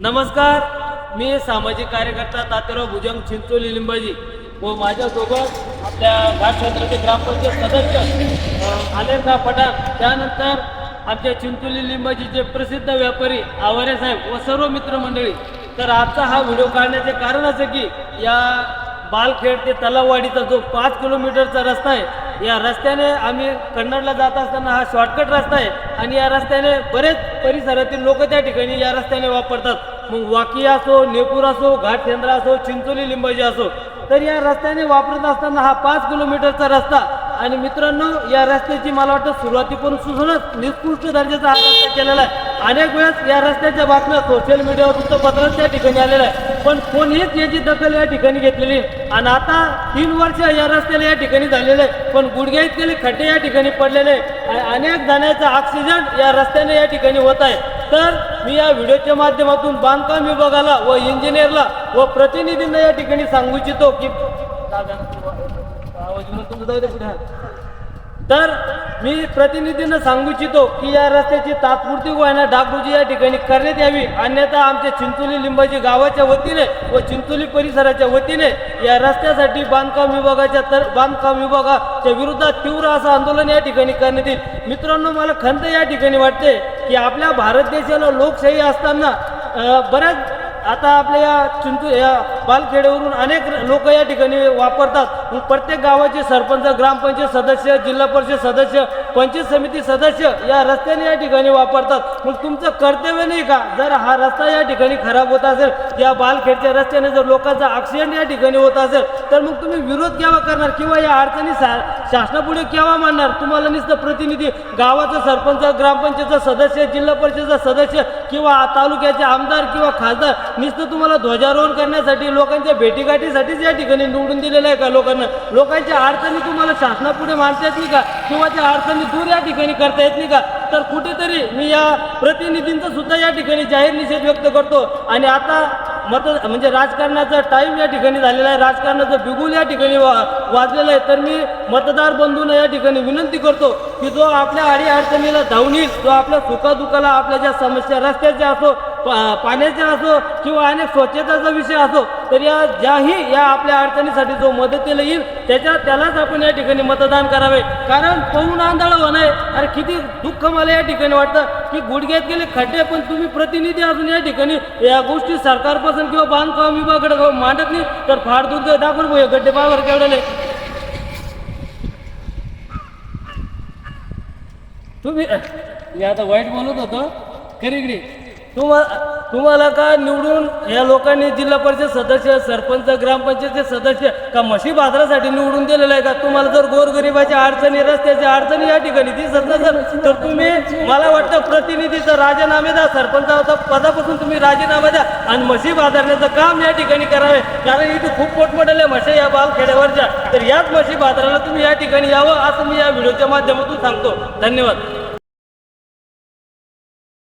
नमस्कार मी सामाजिक कार्यकर्ता तात्याराव भुजंग चिंचोली लिंबाजी व माझ्यासोबत आपल्या घाटक्षेत्राचे ग्रामपंचायत सदस्य अ, आलेखा पठाण. त्यानंतर आमच्या चिंचोली लिंबाजीचे प्रसिद्ध व्यापारी आवारे साहेब व सर्व मित्रमंडळी. तर आजचा हा व्हिडिओ काढण्याचे कारण असं की या बालखेड ते तलाववाडीचा जो पाच किलोमीटरचा रस्ता आहे या रस्त्याने आम्ही कन्नडला जात असताना हा शॉर्टकट रस्ता आहे आणि या रस्त्याने बरेच परिसरातील लोक त्या ठिकाणी या रस्त्याने वापरतात. मग वाकी असो नेपूर असो घाटसेंद्रा असो चिंचोली लिंबाजी असो तर या रस्त्याने वापरत असताना हा पाच किलोमीटरचा रस्ता. आणि मित्रांनो या रस्त्याची मला वाटतं सुरुवातीपासून सुसूनच निकृष्ट दर्जाचा हा रस्ता केलेला आहे. अनेक वेळेस या रस्त्याच्या बातम्या सोशल मीडियावर वृत्तपत्रात त्या ठिकाणी आलेल्या आहे पण कोणीच याची दखल या ठिकाणी घेतलेली आणि आता तीन वर्ष या रस्त्याला या ठिकाणी झालेले आहे. पण गुडघ्या इतकेले खड्डे या ठिकाणी पडलेले आहे. आणि अनेक जाण्याचा ऑक्सिजन या रस्त्याने या ठिकाणी होत आहे. तर मी या व्हिडिओच्या माध्यमातून बांधकाम विभागाला व इंजिनियरला व प्रतिनिधींना या ठिकाणी सांगू इच्छितो की तर मी प्रतिनिधींना सांगू इच्छितो की या रस्त्याची तात्पुरती गोयना डागडुजी या ठिकाणी करण्यात यावी. अन्यथा आमच्या चिंचोली लिंबाची गावाच्या वतीने व चिंचोली परिसराच्या वतीने या रस्त्यासाठी बांधकाम विभागाच्या तर बांधकाम विभागाच्या विरोधात तीव्र असं आंदोलन या ठिकाणी करण्यात येईल. मित्रांनो मला खंत या ठिकाणी वाटते की आपल्या भारत देशाला लोकशाही असताना बऱ्याच आता आपल्या या चिंतू या पालखेड्यावरून अनेक लोक या ठिकाणी वापरतात. मग प्रत्येक गावाचे सरपंच ग्रामपंचायत सदस्य जिल्हा परिषद सदस्य पंचायत समिती सदस्य या रस्त्याने या ठिकाणी वापरतात. मग तुमचं कर्तव्य नाही का? जर हा रस्ता या ठिकाणी खराब होत असेल या बालखेडच्या रस्त्याने जर लोकांचा ॲक्सिडेंट या ठिकाणी होत असेल तर मग तुम्ही विरोध केव्हा करणार किंवा या अडचणी सा- शासनापुढे केव्हा मांडणार? तुम्हाला नुसतं प्रतिनिधी गावाचा सरपंच ग्रामपंचायतचा सदस्य जिल्हा परिषदचा सदस्य किंवा तालुक्याचे आमदार किंवा खासदार नुसतं तुम्हाला ध्वजारोहण करण्यासाठी लोकांच्या भेटीगाठीसाठीच या ठिकाणी निवडून दिलेलं आहे का लोकांना? लोकांच्या अडचणी तुम्हाला शासनापुढे मांडता येत नाही का? किंवा त्या अडचणी दूर या ठिकाणी करता येत नाही का? तर कुठेतरी मी या प्रतिनिधींचा सुद्धा या ठिकाणी जाहीर निषेध व्यक्त करतो. आणि आता मत म्हणजे राजकारणाचा टाईम या ठिकाणी झालेला आहे. राजकारणाचं बिगुल या ठिकाणी वा वाजलेलं आहे. तर मी मतदार बंधूंना या ठिकाणी विनंती करतो की जो आपल्या अडी अडचणीला धावून येईल जो आपल्या सुखादुखाला आपल्या ज्या समस्या रस्त्याच्या असो पा- पाण्याच्या असो किंवा अनेक स्वच्छतेचा विषय असो तर या ज्याही या आपल्या अडचणीसाठी जो मदतीला येईल त्याच्या त्यालाच आपण या ठिकाणी मतदान करावे. कारण पाहून आंधळ होणं आहे. अरे किती दुःख मला या ठिकाणी वाटतं की गुडघ्यात गेले खड्डे पण तुम्ही प्रतिनिधी असून या ठिकाणी या गोष्टी सरकारपासून किंवा बांधकाम विभागाकडे मांडत नाही तर फार दूर दाखवून भाऊ खड्डे गड्डे पावर केवढले तुम्ही मी आता वाईट बोलत होतो. खरीकडे तुम्हाला तुम्हाला का निवडून या लोकांनी जिल्हा परिषद सदस्य सरपंच ग्रामपंचायतचे सदस्य का म्हशी बाजारासाठी निवडून दिलेलं आहे का? तुम्हाला जर गोरगरिबाच्या अडचणी रस्त्याच्या अडचणी या ठिकाणी दिसत नसेल तर तुम्ही मला वाटतं प्रतिनिधीचा राजीनामे द्या सरपंचाचा पदापासून तुम्ही राजीनामा द्या आणि म्हशी बाजारण्याचं काम या ठिकाणी करावे. कारण इथे खूप मोठमोठ्या म्हशी या बालखेड्यावरच्या. तर याच म्हशी बाजाराला तुम्ही या ठिकाणी यावं असं मी या व्हिडिओच्या माध्यमातून सांगतो. धन्यवाद.